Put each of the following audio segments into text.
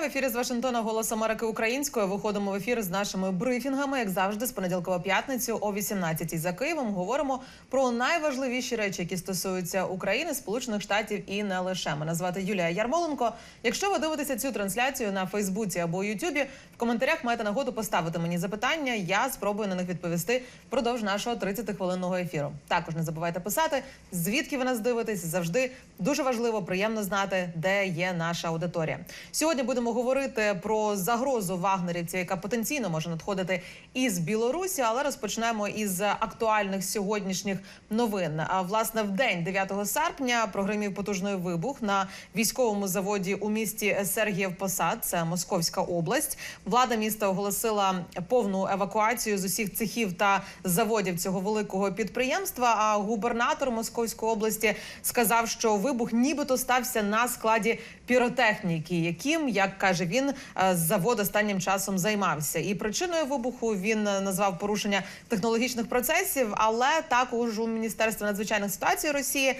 В ефірі з Вашингтона Голос Америки Українською. Виходимо в ефір з нашими брифінгами, як завжди, з понеділка п'ятницю о 18-й за Києвом. Говоримо про найважливіші речі, які стосуються України, Сполучених Штатів і не лише. Мене звати Юлія Ярмоленко. Якщо ви дивитеся цю трансляцію на Фейсбуці або Ютубі, коментарях маєте нагоду поставити мені запитання. Я спробую на них відповісти впродовж нашого 30-хвилинного ефіру. Також не забувайте писати, звідки ви нас дивитесь. Завжди дуже важливо, приємно знати, де є наша аудиторія. Сьогодні будемо говорити про загрозу вагнерівців, яка потенційно може надходити із Білорусі, але розпочнемо із актуальних сьогоднішніх новин. А власне в день 9 серпня прогримів потужний вибух на військовому заводі у місті Сергіїв Посад, це Московська область. Влада міста оголосила повну евакуацію з усіх цехів та заводів цього великого підприємства. А губернатор Московської області сказав, що вибух нібито стався на складі піротехніки, яким, як каже він, е, завод останнім часом займався. І причиною вибуху він е, назвав порушення технологічних процесів, але також у міністерстві надзвичайних ситуацій Росії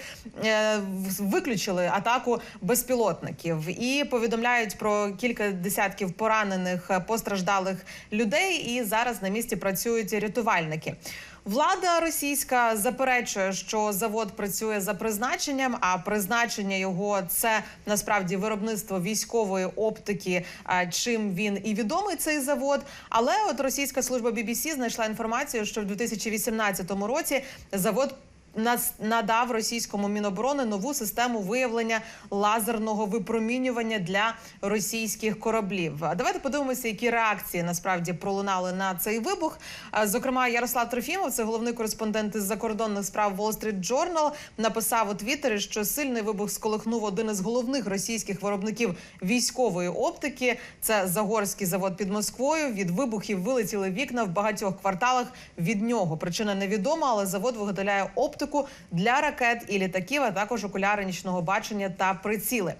е, виключили атаку безпілотників і повідомляють про кілька десятків поранених постраждалих людей. І зараз на місці працюють рятувальники. Влада російська заперечує, що завод працює за призначенням, а призначення його це насправді виробництво військової оптики. а, Чим він і відомий цей завод. Але от російська служба BBC знайшла інформацію, що в 2018 році завод надав російському міноборони нову систему виявлення лазерного випромінювання для російських кораблів. Давайте подивимося, які реакції насправді пролунали на цей вибух. Зокрема, Ярослав Трофімов, це головний кореспондент із закордонних справ Wall Street Journal, написав у Твіттері, що сильний вибух сколихнув один із головних російських виробників військової оптики. Це Загорський завод під Москвою. Від вибухів вилетіли вікна в багатьох кварталах від нього. Причина невідома, але завод виготовляє оптику для ракет і літаків, а також окуляри нічного бачення та приціли.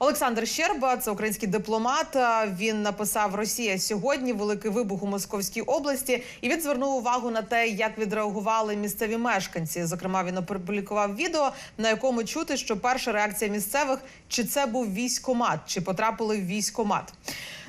Олександр Щерба, це український дипломат. Він написав Росія сьогодні великий вибух у Московській області, і він звернув увагу на те, як відреагували місцеві мешканці. Зокрема, він опублікував відео, на якому чути, що перша реакція місцевих чи це був військомат, чи потрапили в військомат.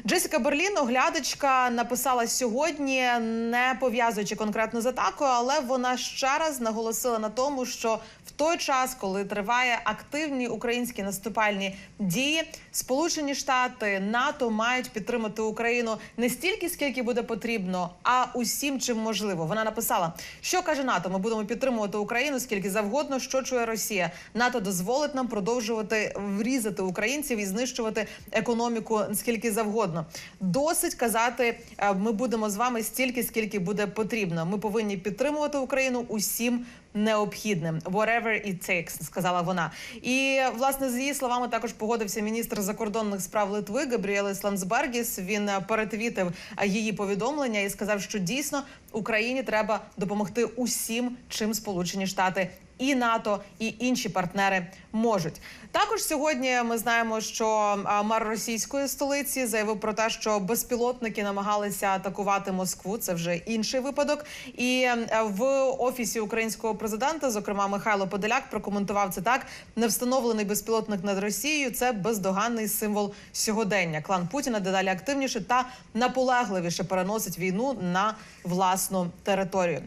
Джесіка Берлін, оглядачка, написала сьогодні, не пов'язуючи конкретно з атакою, але вона ще раз наголосила на тому, що в той час, коли триває активні українські наступальні дії, Сполучені Штати НАТО мають підтримати Україну не стільки, скільки буде потрібно, а усім чим можливо. Вона написала, що каже НАТО: ми будемо підтримувати Україну скільки завгодно, що чує Росія. НАТО дозволить нам продовжувати врізати українців і знищувати економіку скільки завгодно. Досить казати, е, ми будемо з вами стільки, скільки буде потрібно. Ми повинні підтримувати Україну усім необхідним. Whatever it takes, сказала вона. І власне з її словами також погодився міністр закордонних справ Литви Габріелес Ландсбергіс. Він перетвітив її повідомлення і сказав, що дійсно Україні треба допомогти усім, чим Сполучені Штати. І НАТО, і інші партнери можуть також сьогодні. Ми знаємо, що мер російської столиці заявив про те, що безпілотники намагалися атакувати Москву. Це вже інший випадок. І е, в офісі українського президента, зокрема Михайло Подоляк, прокоментував це так: невстановлений безпілотник над Росією це бездоганний символ сьогодення. Клан Путіна дедалі активніше та наполегливіше переносить війну на власну територію.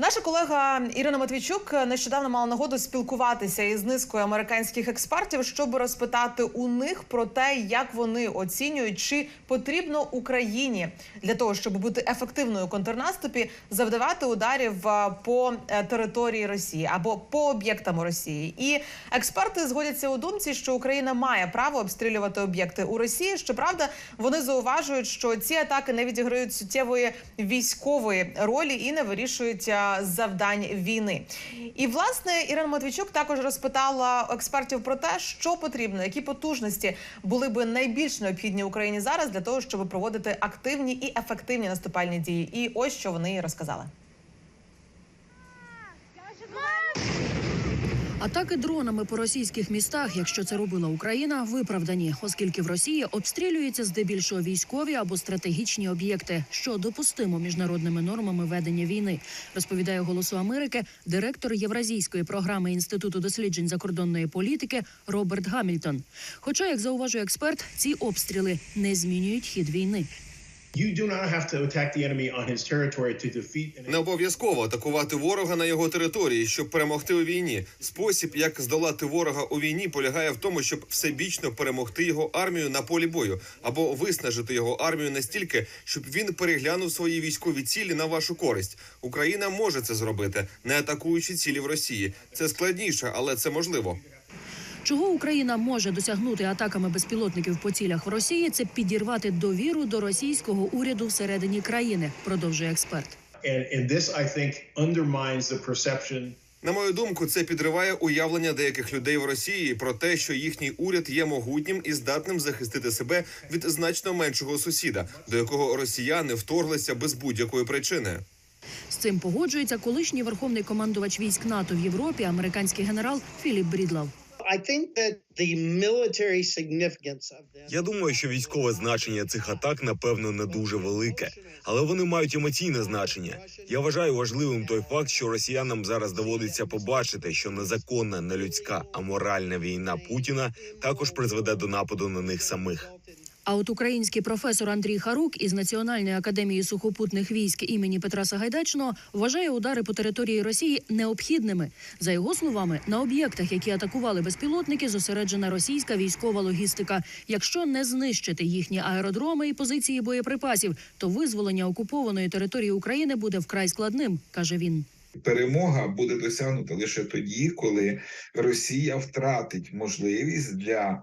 Наша колега Ірина Матвійчук нещодавно мала нагоду спілкуватися із низкою американських експертів, щоб розпитати у них про те, як вони оцінюють, чи потрібно Україні для того, щоб бути ефективною у контрнаступі, завдавати ударів по е, території Росії або по об'єктам Росії. І експерти згодяться у думці, що Україна має право обстрілювати об'єкти у Росії. Щоправда, вони зауважують, що ці атаки не відіграють суттєвої військової ролі і не вирішують а, завдань війни. І власне Ірина Матвійчук також розпитала експертів про те, що потрібно, які потужності були би найбільш необхідні Україні зараз для того, щоб проводити активні і ефективні наступальні дії. І ось що вони розказали. Атаки дронами по російських містах, якщо це робила Україна, виправдані, оскільки в Росії обстрілюються здебільшого військові або стратегічні об'єкти, що допустимо міжнародними нормами ведення війни, розповідає Голосу Америки директор Євразійської програми інституту досліджень закордонної політики Роберт Гамільтон. Хоча, як зауважує експерт, ці обстріли не змінюють хід війни. Не обов'язково атакувати ворога на його території, щоб перемогти у війні. Спосіб, як здолати ворога у війні, полягає в тому, щоб всебічно перемогти його армію на полі бою або виснажити його армію настільки, щоб він переглянув свої військові цілі на вашу користь. Україна може це зробити, не атакуючи цілі в Росії. Це складніше, але це можливо. Чого Україна може досягнути атаками безпілотників по цілях в Росії, це підірвати довіру до російського уряду всередині країни, продовжує експерт. На мою думку, це підриває уявлення деяких людей в Росії про те, що їхній уряд є могутнім і здатним захистити себе від значно меншого сусіда, до якого росіяни вторглися без будь-якої причини. З цим погоджується колишній верховний командувач військ НАТО в Європі, американський генерал Філіп Брідлав. Я думаю, що військове значення цих атак напевно не дуже велике, але вони мають емоційне значення. Я вважаю важливим той факт, що росіянам зараз доводиться побачити, що незаконна, нелюдська, аморальна війна Путіна також призведе до нападу на них самих. А от український професор Андрій Харук із Національної академії сухопутних військ імені Петра Сагайдачного вважає удари по території Росії необхідними. За його словами, на об'єктах, які атакували безпілотники, зосереджена російська військова логістика. Якщо не знищити їхні аеродроми і позиції боєприпасів, то визволення окупованої території України буде вкрай складним, каже він. Перемога буде досягнута лише тоді, коли Росія втратить можливість для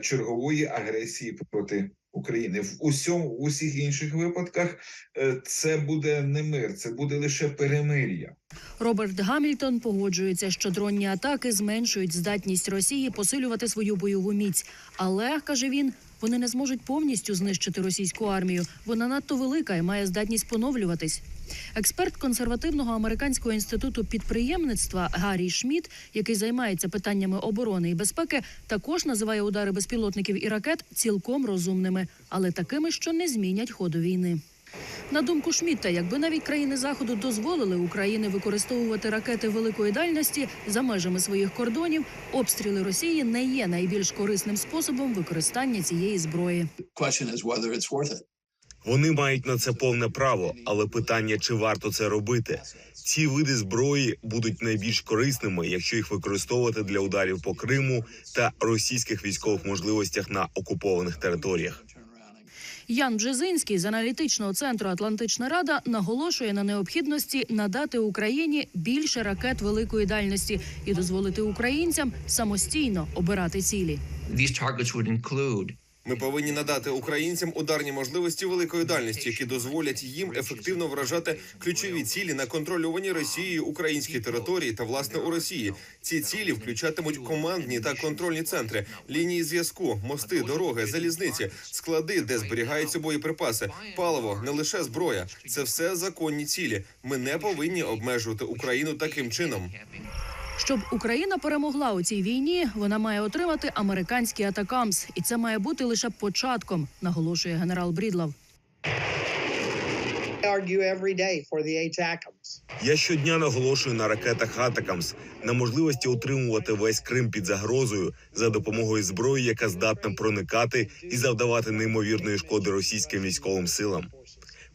чергової агресії проти України. В усьому в усіх інших випадках е, це буде не мир, це буде лише перемир'я. Роберт Гамільтон погоджується, що дронні атаки зменшують здатність Росії посилювати свою бойову міць. Але каже він, вони не зможуть повністю знищити російську армію. Вона надто велика і має здатність поновлюватись. Експерт консервативного американського інституту підприємництва Гаррі Шмідт, який займається питаннями оборони і безпеки, також називає удари безпілотників і ракет цілком розумними, але такими, що не змінять ходу війни. На думку Шмідта, якби навіть країни заходу дозволили Україні використовувати ракети великої дальності за межами своїх кордонів, обстріли Росії не є найбільш корисним способом використання цієї зброї. Вони мають на це повне право, але питання, чи варто це робити. Ці види зброї будуть найбільш корисними, якщо їх використовувати для ударів по Криму та російських військових можливостях на окупованих територіях. Ян Бжезинський з аналітичного центру Атлантична Рада наголошує на необхідності надати Україні більше ракет великої дальності і дозволити українцям самостійно обирати цілі. These targets would include Ми повинні надати українцям ударні можливості великої дальності, які дозволять їм ефективно вражати ключові цілі на контрольовані Росією українські території та власне у Росії. Ці цілі включатимуть командні та контрольні центри, лінії зв'язку, мости, дороги, залізниці, склади, де зберігаються боєприпаси, паливо, не лише зброя. Це все законні цілі. Ми не повинні обмежувати Україну таким чином. Щоб Україна перемогла у цій війні, вона має отримати американський атакамс, і це має бути лише початком, наголошує генерал Брідлав. Я щодня наголошую на ракетах Атакамс, на можливості утримувати весь Крим під загрозою за допомогою зброї, яка здатна проникати і завдавати неймовірної шкоди російським військовим силам.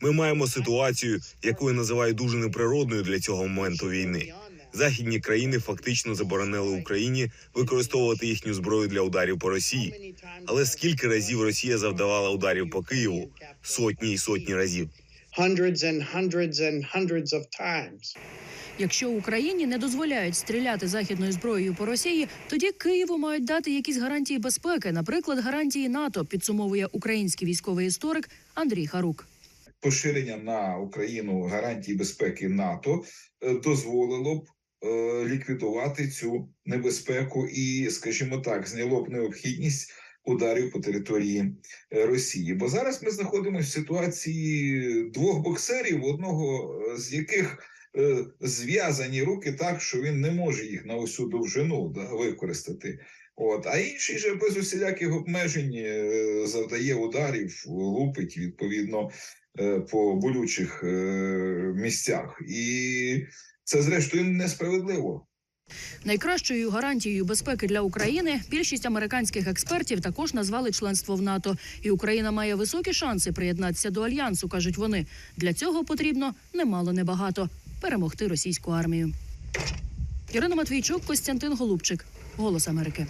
Ми маємо ситуацію, яку я називаю дуже неприродною для цього моменту війни. Західні країни фактично заборонили Україні використовувати їхню зброю для ударів по Росії. Але скільки разів Росія завдавала ударів по Києву? Сотні і сотні разів. Якщо Україні не дозволяють стріляти західною зброєю по Росії, тоді Києву мають дати якісь гарантії безпеки, наприклад, гарантії НАТО, підсумовує український військовий історик Андрій Харук. Поширення на Україну гарантій безпеки НАТО е, дозволило б ліквідувати цю небезпеку і, скажімо так, зняло б необхідність ударів по території е, Росії. Бо зараз ми знаходимося в ситуації двох боксерів, одного е, з яких е, зв'язані руки так, що він не може їх на усю довжину да, використати. От, а інший же без усіляких обмежень е, завдає ударів, лупить відповідно е, по болючих е, місцях. І це, зрештою, несправедливо. Найкращою гарантією безпеки для України більшість американських експертів також назвали членство в НАТО, і Україна має високі шанси приєднатися до альянсу. кажуть вони. Для цього потрібно немало небагато перемогти російську армію. Ірина Матвійчук, Костянтин Голубчик, Голос Америки.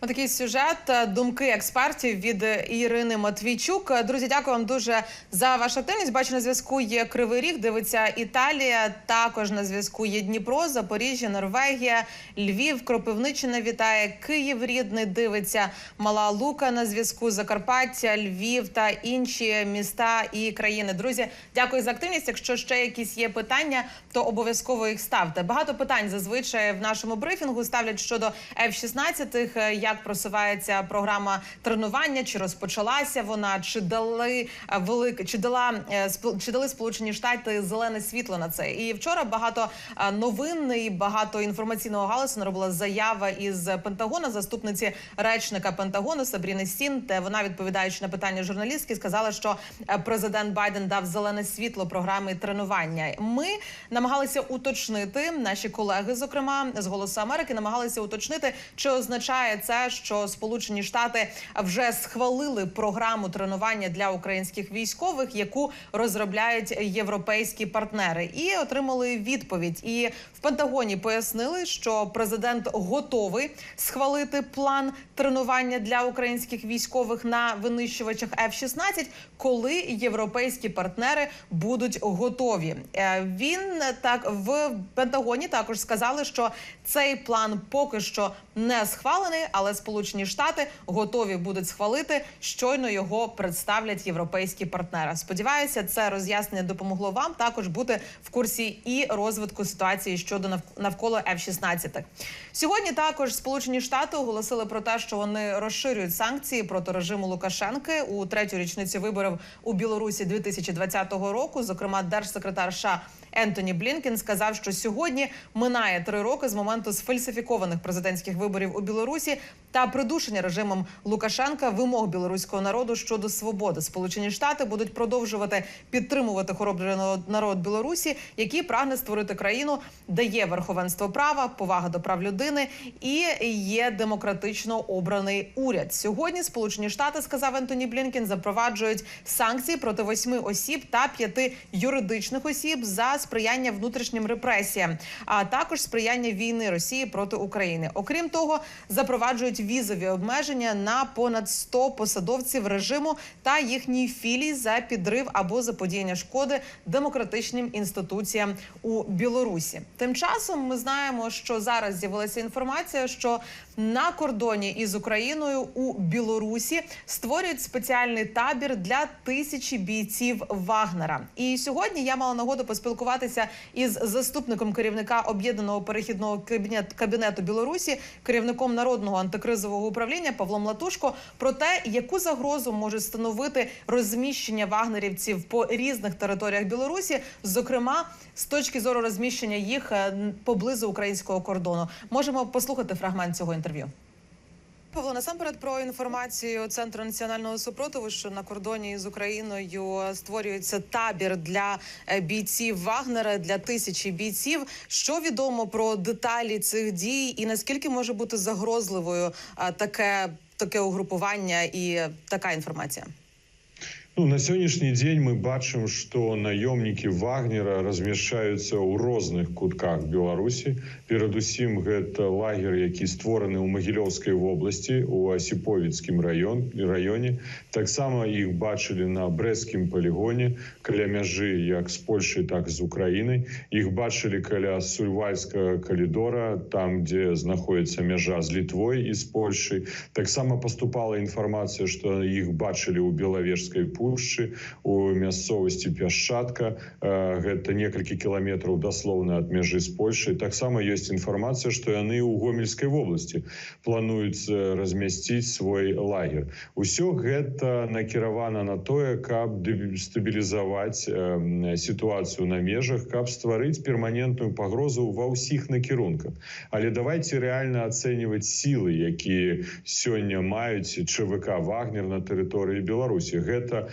Отакий сюжет, е, думки експертів від е, Ірини Матвійчук. Е, Друзі, дякую вам дуже за вашу активність. Бачу на зв'язку є Кривий Ріг, дивиться Італія. Також на зв'язку є Дніпро, Запоріжжя, Норвегія, Львів, Кропивниччина вітає Київ. Рідний дивиться Мала Лука на зв'язку. Закарпаття, Львів та інші міста і країни. Друзі, дякую за активність. Якщо ще якісь є питання, то обов'язково їх ставте. Багато питань зазвичай в нашому брифінгу ставлять щодо F-16, як просувається програма тренування, чи розпочалася вона, чи дали е, велик, чи дала е, чи дали Сполучені Штати зелене світло на це. І вчора багато е, новин і багато інформаційного галасу наробила заява із Пентагона, заступниці речника Пентагону Сабріни Сін. Де вона відповідаючи на питання журналістки, сказала, що президент Байден дав зелене світло програми тренування. Ми намагалися уточнити наші колеги, зокрема з голосу Америки, намагалися уточнити, чи означає це, що Сполучені Штати вже схвалили програму тренування для українських військових, яку розробляють європейські партнери, і отримали відповідь. І в Пентагоні пояснили, що президент готовий схвалити план тренування для українських військових на винищувачах F-16, коли європейські партнери будуть готові. Е, Він так в Пентагоні також сказали, що цей план поки що не схвалений, але Сполучені Штати готові будуть схвалити. Щойно його представлять європейські партнери. Сподіваюся, це роз'яснення допомогло вам також бути в курсі і розвитку ситуації щодо навколо F-16. Сьогодні також Сполучені Штати оголосили про те, що вони розширюють санкції проти режиму Лукашенки у третю річницю виборів у Білорусі 2020 року. Зокрема, держсекретар США Ентоні Блінкен сказав, що сьогодні минає три роки з моменту сфальсифікованих президентських виборів у Білорусі та придушення режимом Лукашенка вимог білоруського народу щодо свободи. Сполучені Штати будуть продовжувати підтримувати хоробрий народ Білорусі, який прагне створити країну, де є верховенство права, повага до прав людини і є демократично обраний уряд. Сьогодні Сполучені Штати сказав Ентоні Блінкен, запроваджують санкції проти восьми осіб та п'яти юридичних осіб за сприяння внутрішнім репресіям, а також сприяння війни Росії проти України. Окрім того, запроваджують візові обмеження на понад 100 посадовців режиму та їхній філій за підрив або заподіяння шкоди демократичним інституціям у Білорусі. Тим часом ми знаємо, що зараз з'явилася інформація, що на кордоні із Україною у Білорусі створюють спеціальний табір для тисячі бійців Вагнера. І сьогодні я мала нагоду поспілкуватися із заступником керівника об'єднаного перехідного кабінет, кабінету Білорусі, керівником народного антикризового управління Павлом Латушко про те, яку загрозу може становити розміщення вагнерівців по різних територіях Білорусі, зокрема з точки зору розміщення їх е, поблизу українського кордону. Можемо послухати фрагмент цього інтерв'ю. Павло, насамперед про інформацію Центру національного супротиву, що на кордоні з Україною створюється табір для е, бійців Вагнера для тисячі бійців. Що відомо про деталі цих дій, і наскільки може бути загрозливою таке, таке угрупування і така інформація? Ну, на сённяшні дзень мы бачым што наёмнікі вагнера размяшчаюцца ў розных кутках беларусі. Перадусім гэта лагер які створаны ў магілёўскай вобласці у асіповіцкім раён раёне. Таксама іх бачылі на брэсцкім палігоне каля мяжы як з польшай так з украінай. Іх бачылі каля сульвальскага калідора там дзе знаходіцца мяжа з літвой і з польшай. Таксама паступала інфармацыя што іх бачылі ў белавежскай пулі Беларусі у мясцовасці пясчатка э, гэта некалькі кіламетраў даслоўна ад мяжы з Польшай. Таксама ёсць інфармацыя што яны ў гомельскай вобласці плануюць э, размясціць свой лагер. Усё гэта накіравана на тое каб стабілізаваць э, сітуацыю на межах каб стварыць перманентную пагрозу ва ўсіх накірунках. Але давайте реально ацэньваць сілы якія сёння маюць ЧВК вагнер на тэрыторыі Беларусі. Гэта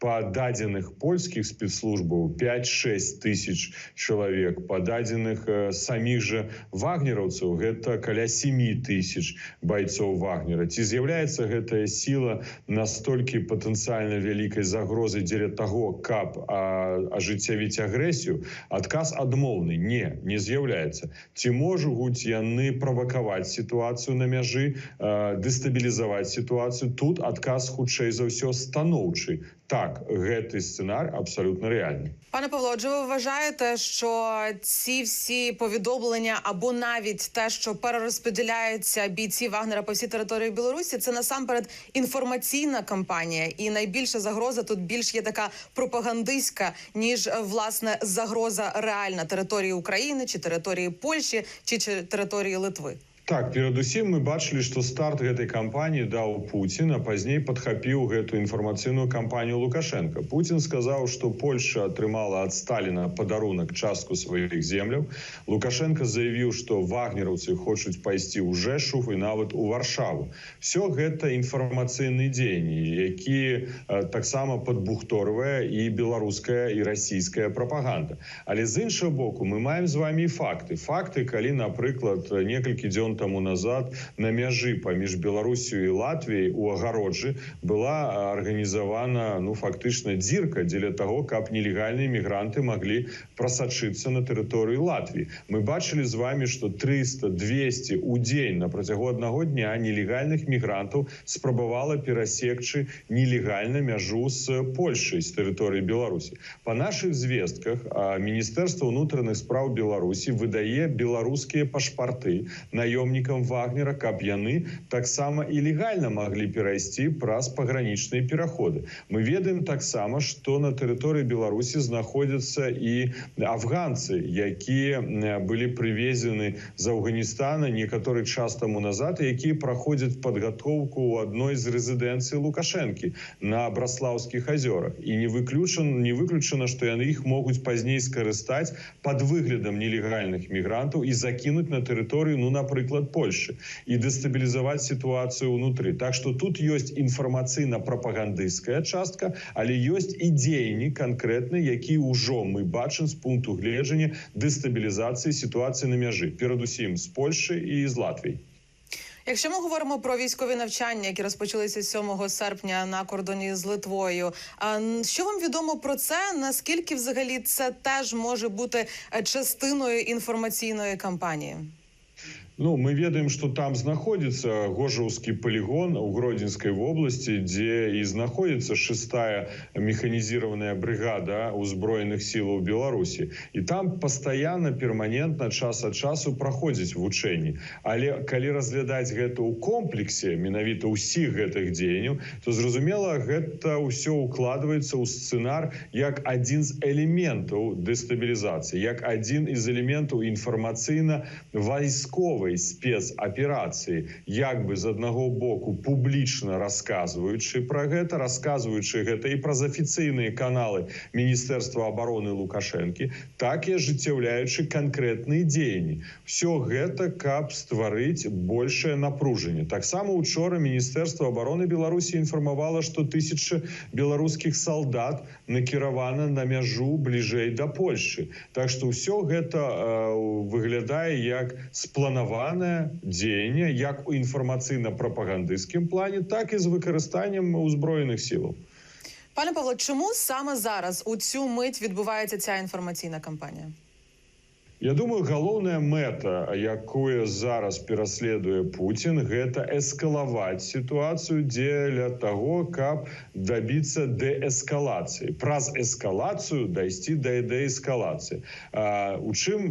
па дадзеных польскіх спецслужбаў 5-6 тысяч чалавек па дадзеных э, саміх жа вагнераўцаў гэта каля 7 тысяч байцоў вагнера ці з'яўляецца гэтая сіла настолькі патэнцыяльна вялікай загрозай дзеля таго каб а, ажыццявіць агрэсію адказ адмоўны не не з'яўляецца. Ці могуць яны правакаваць сітуацыю на мяжы э, дэстабілізаваць сітуацыю? Тут адказ хутчэй за ўсё станоўчы. Так гэты сцэнар абсалютна рэальны Пане Павло, отже, ви вважаєте, що ці всі повідомлення або навіть те, що перерозподіляються бійці Вагнера по всій території Білорусі, це насамперед інформаційна кампанія, і найбільша загроза тут більш є така пропагандистська, ніж е, власне загроза реальна території України чи території Польщі чи, чи території Литви. Так, перадусім мы бачылі, што старт гэтай кампаніі даў Пуцін, а пазней падхапіў гэтую інфармацыйную кампанію Лукашенко. Пуцін сказаў, што Польша атрымала ад Сталіна падарунак частку сваіх земляў. Лукашенко заявіў, што вагнераўцы хочуць пайсці ў Жэшув і нават у Варшаву. Всё гэта інфармацыйныя дзеянні, які э, таксама падбухторвае і беларуская і расійская прапаганда. Але з іншага боку мы маем з вами і факты. Факты, калі, напрыклад, некалькі дзён таму назад на мяжы паміж Беларусію і Латвіяй у агароджы была арганізавана ну фактычна дзірка дзеля таго, каб нелегальныя мігранты маглі прасачыцца на тэрыторыі Латвіі. Мы бачылі з вами, што 300 200 у дзень на працягу аднаго дня нелегальных мігрантаў спрабавала перасекчы нелегальна мяжу з Польшай з тэрыторыі Беларусі. Па нашых звестках а, Міністэрства ўнутраных спраў Беларусі выдае беларускія пашпарты наёмнікам вагнера, каб яны таксама і легальна маглі перайсці праз пагранічныя пераходы. Мы ведаем таксама, што на тэрыторыі Беларусі знаходзяцца і афганцы, якія м, былі прывезены з Афганістана некаторы час таму назад, і якія праходзяць падгатоўку ў адной з рэзідэнцый Лукашэнкі на браслаўскіх азёрах. І не выключана, не выключана, што яны іх могуць пазней скарыстаць пад выглядам нелегальных мігрантаў і закінуць на тэрыторыю, ну, напрыклад, Польши і дэстабілізаваць сітуацыю ўнутры. Так што тут ёсць інфармацыйна-прапагандысцкая частка, але ёсць і дзеянні канкрэтныя, якія ўжо мы бачым з пункту гледжання дэстабілізацыі сітуацыі на мяжы, перадусім з Польши і з Латвіі. Якщо ми говоримо про військові навчання, які розпочалися 7 серпня на кордоні з Литвою, а н- що вам відомо про це? Наскільки взагалі це теж може бути е, частиною інформаційної кампанії? Ну, мы ведаем, што там знаходзіцца гожаўскі палігон у гродзенскай вобласці, дзе і знаходзіцца шестая механізіраваная брыгада ўзброеных сілаў Беларусі. І там пастаянна перманентна час ад часу праходзіць вучэнні. Але калі разглядаць гэта ў комплексе менавіта ўсіх гэтых дзеянняў, то зразумела, гэта ўсё укладваецца ў сцэнар як адзін з элементаў дэстабілізацыі, як адзін з элементаў інфармацыйна-вайсковай спецаперацыі як бы з аднаго боку публічна расказваючы пра гэта расказваючы гэта і праз афіцыйныя каналы міністэрства обороны лукашэнкі так і ажыццяўляючы канкрэтныя дзеянні. Все гэта каб стварыць большее напружанне. Таксама учора міністэрства обороны беларусі інфармавала што тысяча беларускіх солдат накіравана на мяжу бліжэй да польши так что ўсё гэта э, выглядае як спланаванае дзеянне як у інфармацыйна-прапагандысцкім плане так і з выкарыстаннем узброеных сілаў Пане Павло, чому саме зараз у цю мить відбувається ця інформаційна кампанія? Я думаю, галоўная мэта, якую зараз пераследуе Путін, гэта эскалаваць сітуацыю дзеля таго, каб дабіцца дээскалацыі. Праз эскалацыю дайсці да дээскалацыі. А, у чым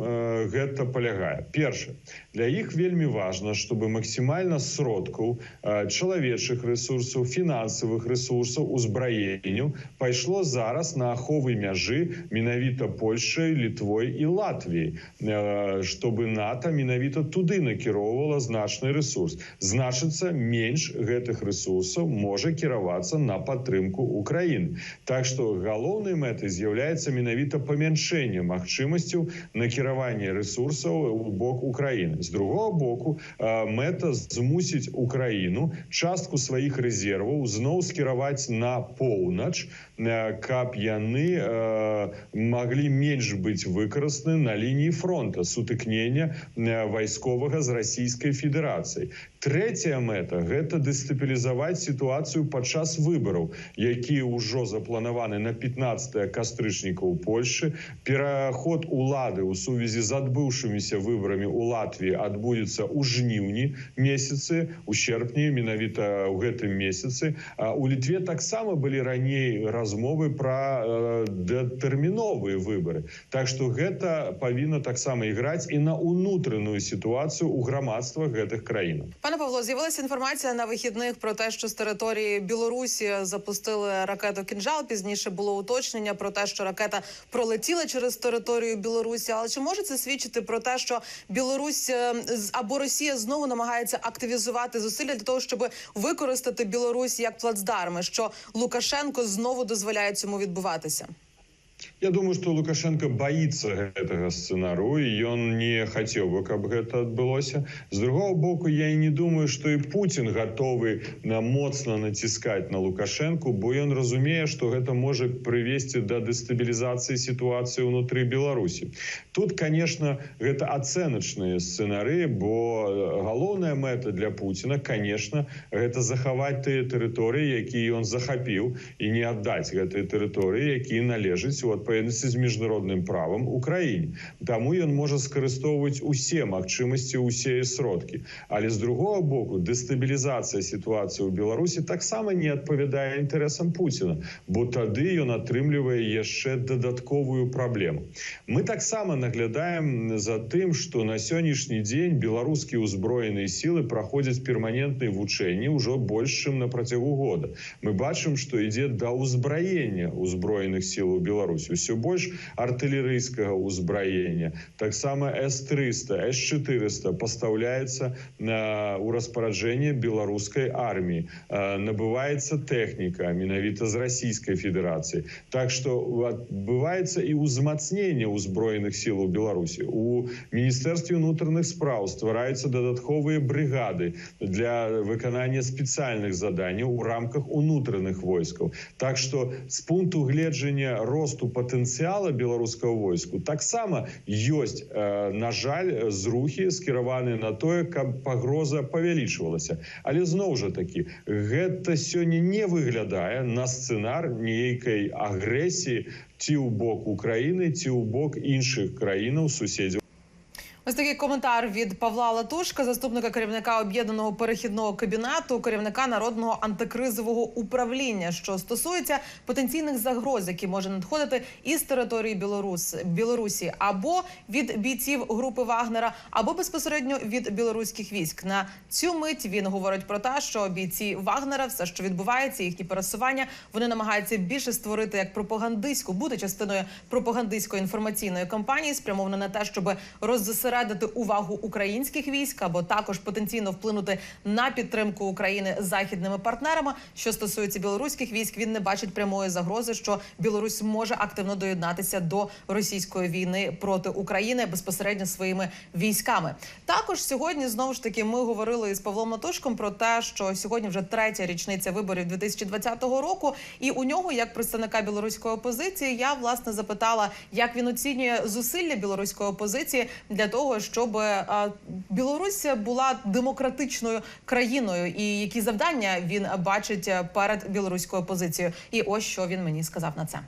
гэта палягае? Першае, для іх вельмі важна, чтобы максімальна сродкаў чалавечых ресурсаў, фінансавых ресурсаў, узбраенняў пайшло зараз на аховы мяжы менавіта Польшай, Літвой і Латвіяй э, чтобы НАТО менавіта туды накіроўвала значны ресурс. Значыцца менш гэтых ресурсаў можа кіравацца на падтрымку Украіны так что галоўнай мэтай з'яўляецца менавіта памяншэнне магчымасцяў накіравання ресурсаў у бок Украіны. З другого боку мэта змусіць Украіну частку сваіх рэзерваў зноў скіраваць на поўнач каб яны маглі менш быць выкарыстаны на лініі фронта сутыкнення э, вайсковага з расійскай федэрацыяй Трэцяя мэта гэта дэстабілізаваць сітуацыю падчас выбараў якія ўжо запланаваны на 15 кастрычніка ў Польшы пераход улады ў сувязі з адбыўшымися выбарамі у Латвіі адбудзецца ў жніўні месяцы у серпні менавіта ў гэтым месяцы. А у літве таксама былі раней размовы пра э, дэтэрміновыя выбары. Так что гэта павінна таксама іграць і на унутраную сітуацыю у грамадствах гэтых краінаў Пане Павло, з'явилася інформація на вихідних про те, що з території Білорусі запустили ракету Кінжал. Пізніше було уточнення про те, що ракета пролетіла через територію Білорусі. Але чи може це свідчити про те, що Білорусь е, або Росія знову намагається активізувати зусилля для того, щоб використати Білорусь як плацдарми, що Лукашенко знову дозволяє цьому відбуватися? Я думаю что лукашенко боится гэтага сцэнару і ён не хацеў бы каб гэта адбылося з другого боку я і не думаю что і Путін готовы на моцна націскаць на лукашенко бо ён разумее что гэта можа прывесці да дэстабілізацыі сітуацыі ўнутры Беларусі тут конечно гэта ацэначныя сцэнары бо э, галоўная мэта для Путіна конечно гэта захаваць тыя тэрыторыі якія ён захапіў і не аддаць гэтыя тэрыторыі якія належаць у адпаведнасці з міжнародным правам Украіне Таму ён можа скарыстоўваць усе магчымасці усе сродкі але з другого боку дэстабілізацыя сітуацыі ў Беларусі таксама не адпавядае інтарэсам Пуціна бо тады ён атрымлівае яшчэ дадатковую праблему мы таксама наглядаем за тым что на сённяшні дзень беларускія ўзброеныя сілы праходзяць перманентныя вучэнні ўжо больш чым на працягу года мы бачым что ідзе да ўзбраення ўзброеных сіл у Беларусі ўсё больш артылерыйскага ўзбраення таксама с300 с400 пастаўляецца на у распараджэнне беларускай арміі Э, набываецца тэхніка менавіта з расійскай федэрацыі так что адбываецца і ўзмацненне ўзброеных сілаў беларусі у міністэрстве унутраных спраў ствараюцца дадатковыя брыгады для выканання спецыяльных заданняў у рамках унутраных войскаў так что з пункту гледжання росту патэнцыяла беларускага войску таксама ёсць э, на жаль зрухі скіраваны на тое каб пагроза павялічвалася. Але зноў жа такі гэта сёння не выглядае на сцэнар нейкай агрэсіі ці ў бок Украіны ці ў бок іншых краінаў суседзяў Ось такий коментар від Павла Латушка, заступника керівника об'єднаного перехідного кабінету, керівника народного антикризового управління, що стосується потенційних загроз, які може надходити із території Білорус Білорусі, або від бійців групи Вагнера, або безпосередньо від білоруських військ. На цю мить він говорить про те, що бійці Вагнера, все, що відбувається, їхні пересування, вони намагаються більше створити як пропагандистську, бути частиною пропагандистської інформаційної кампанії, спрямовано на те, щоб роззасередити увагу українських військ або також потенційно вплинути на підтримку України західними партнерами. Що стосується білоруських військ, він не бачить прямої загрози, що Білорусь може активно доєднатися до російської війни проти України безпосередньо своїми військами. Також сьогодні знову ж таки ми говорили із Павлом Матушком про те, що сьогодні вже третя річниця виборів 2020 року, і у нього, як представника білоруської опозиції, я власне запитала, як він оцінює зусилля білоруської опозиції для того, щоб е, Білорусь була демократичною країною, і які завдання він бачить перед білоруською опозицією. І ось що він мені сказав на це.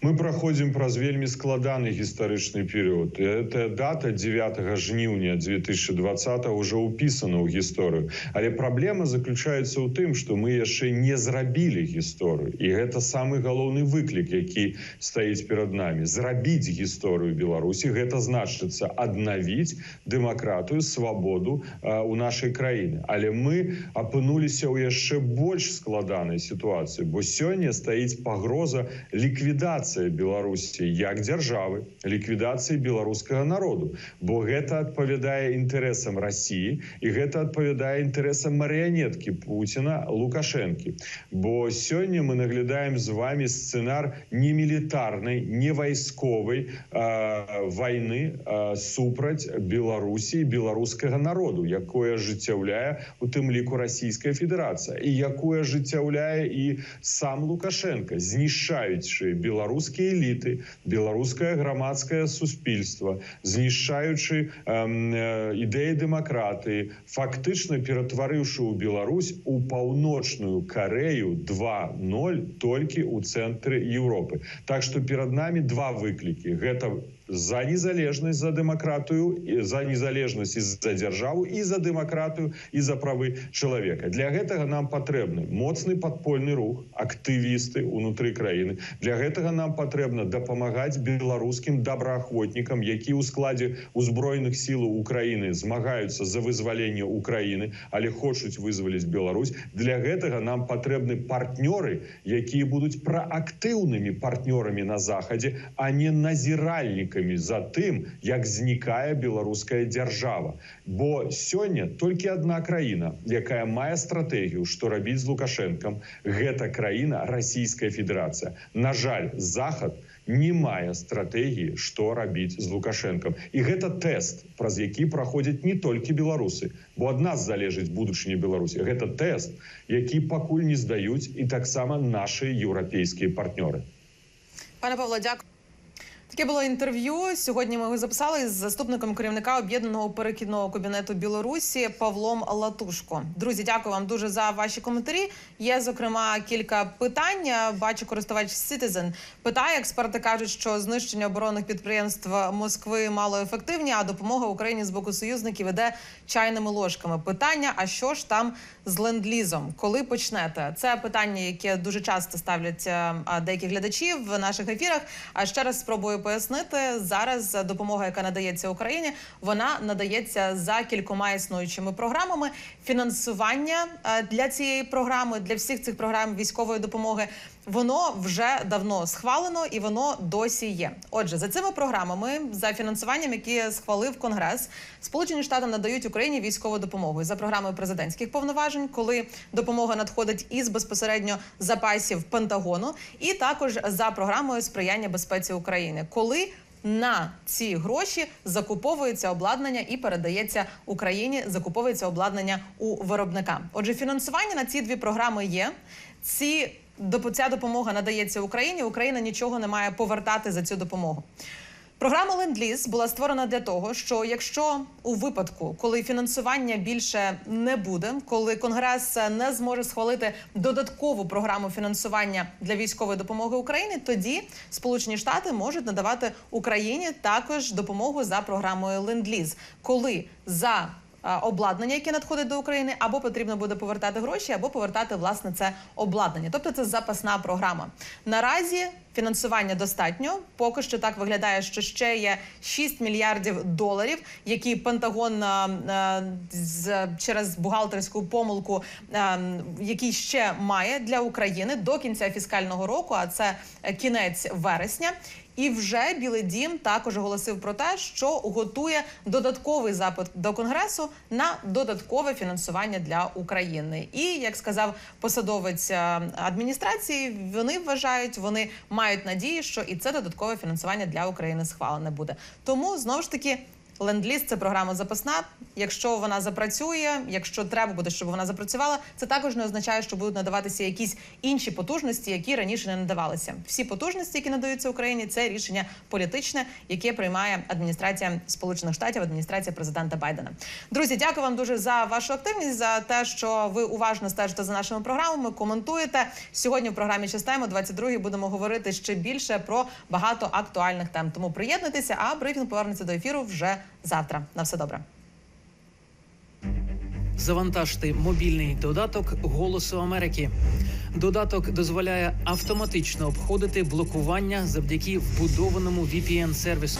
Мы праходзім праз вельмі складаны гістарычны перыяд. Эта дата 9 жніўня 2020 уже ўпісана ў гісторыю. Але праблема заключаецца ў тым, што мы яшчэ не зрабілі гісторыю. І гэта самы галоўны выклік, які стаіць перад намі. Зрабіць гісторыю Беларусі гэта значыцца аднавіць дэмакратыю, свабоду у нашай краіны. Але мы апынуліся ў яшчэ больш складанай сітуацыі, бо сёння стаіць пагроза ліквідацыя Беларусі як дзяржавы, ліквідацыі беларускага народу, бо гэта адпавядае інтарэсам Росіі і гэта адпавядае інтарэсам марыянеткі Пуціна Лукашэнкі. Бо сёння мы наглядаем з вами сцэнар не мілітарнай, не вайсковай а, вайны а, супраць Беларусі беларускага народу, якое ажыццяўляе у тым ліку расійская федэрацыя і якое ажыццяўляе і сам Лукашенко, знішчаючы беларускія эліты, беларускае грамадскае суспільства, знішчаючы эм, э, ідэі дэмакратыі, фактычна ператварыўшы ў Беларусь у паўночную Карею 2.0 толькі ў цэнтры Еўропы. Так што перад намі два выклікі. Гэта За незалежнасць за дэмакратыю за незалежнасць і за дзяржаву і за дэмакратыю і за правы чалавека для гэтага нам патрэбны моцны падпольны рух актывісты унутры краіны. Для гэтага нам патрэбна дапамагаць беларускім добраахвотнікам які ў складзе узброеных сілаў Украіны змагаюцца за вызваленне Украіны але хочуць вызваліць Беларусь. Для гэтага нам патрэбны партнёры якія будуць праактыўнымі партнёрамі на захадзе а не назіральнікамі за тым як знікае беларуская дзяржава. Бо сёння толькі одна краіна якая мае стратэгію што рабіць з лукашэнкам. Гэта краіна расійская федэрацыя. На жаль захад не мае стратэгіі што рабіць з лукашэнкам. І гэта тэст праз які праходзяць не толькі беларусы бо ад нас залежыць будучыня беларусі. Гэта тэст які пакуль не здаюць і таксама нашы еўрапейскія партнёры. Пане Павло, дякую. Таке було інтерв'ю. Сьогодні ми записали з заступником керівника об'єднаного перекидного кабінету Білорусі Павлом Латушко. Друзі, дякую вам дуже за ваші коментарі. Є зокрема кілька питань. Бачу, користувач Citizen питає. Експерти кажуть, що знищення оборонних підприємств Москви мало ефективні, а допомога Україні з боку союзників іде чайними ложками. Питання: а що ж там з ленд-лізом? Коли почнете? Це питання, яке дуже часто ставлять е, деякі глядачі в наших ефірах. А ще раз спробую пояснити зараз. Допомога, яка надається Україні, вона надається за кількома існуючими програмами. Фінансування е, для цієї програми, для всіх цих програм військової допомоги. Воно вже давно схвалено і воно досі є. Отже, за цими програмами, за фінансуванням, які схвалив Конгрес, Сполучені Штати надають Україні військову допомогу за програмою президентських повноважень, коли допомога надходить із безпосередньо запасів Пентагону, і також за програмою сприяння безпеці України, коли на ці гроші закуповується обладнання і передається Україні. Закуповується обладнання у виробника. Отже, фінансування на ці дві програми є. Ці ця допомога надається Україні. Україна нічого не має повертати за цю допомогу. Програма Ленд-Ліз була створена для того, що якщо у випадку, коли фінансування більше не буде, коли Конгрес не зможе схвалити додаткову програму фінансування для військової допомоги Україні, тоді Сполучені Штати можуть надавати Україні також допомогу за програмою Ленд-Ліз, коли за обладнання, яке надходить до України, або потрібно буде повертати гроші, або повертати власне це обладнання. Тобто це запасна програма. Наразі фінансування достатньо. Поки що так виглядає, що ще є 6 мільярдів доларів, які Пентагон а, а, з через бухгалтерську помилку, який ще має для України до кінця фіскального року, а це е, кінець вересня. І вже Білий Дім також оголосив про те, що готує додатковий запит до конгресу на додаткове фінансування для України. І як сказав посадовець е, адміністрації, вони вважають, вони мають надії, що і це додаткове фінансування для України схвалене буде. Тому знову ж таки. Ленд-ліз це програма запасна. Якщо вона запрацює, якщо треба буде, щоб вона запрацювала, це також не означає, що будуть надаватися якісь інші потужності, які раніше не надавалися. Всі потужності, які надаються Україні, це рішення політичне, яке приймає адміністрація Сполучених Штатів, адміністрація президента Байдена. Друзі, дякую вам дуже за вашу активність, за те, що ви уважно стежите за нашими програмами, коментуєте. Сьогодні в програмі «Частаємо» 22 будемо говорити ще більше про багато актуальних тем. Тому приєднуйтеся, а брифінг повернеться до ефіру вже завтра. На все добре. Завантажте мобільний додаток Голосу Америки. Додаток дозволяє автоматично обходити блокування завдяки вбудованому VPN-сервісу.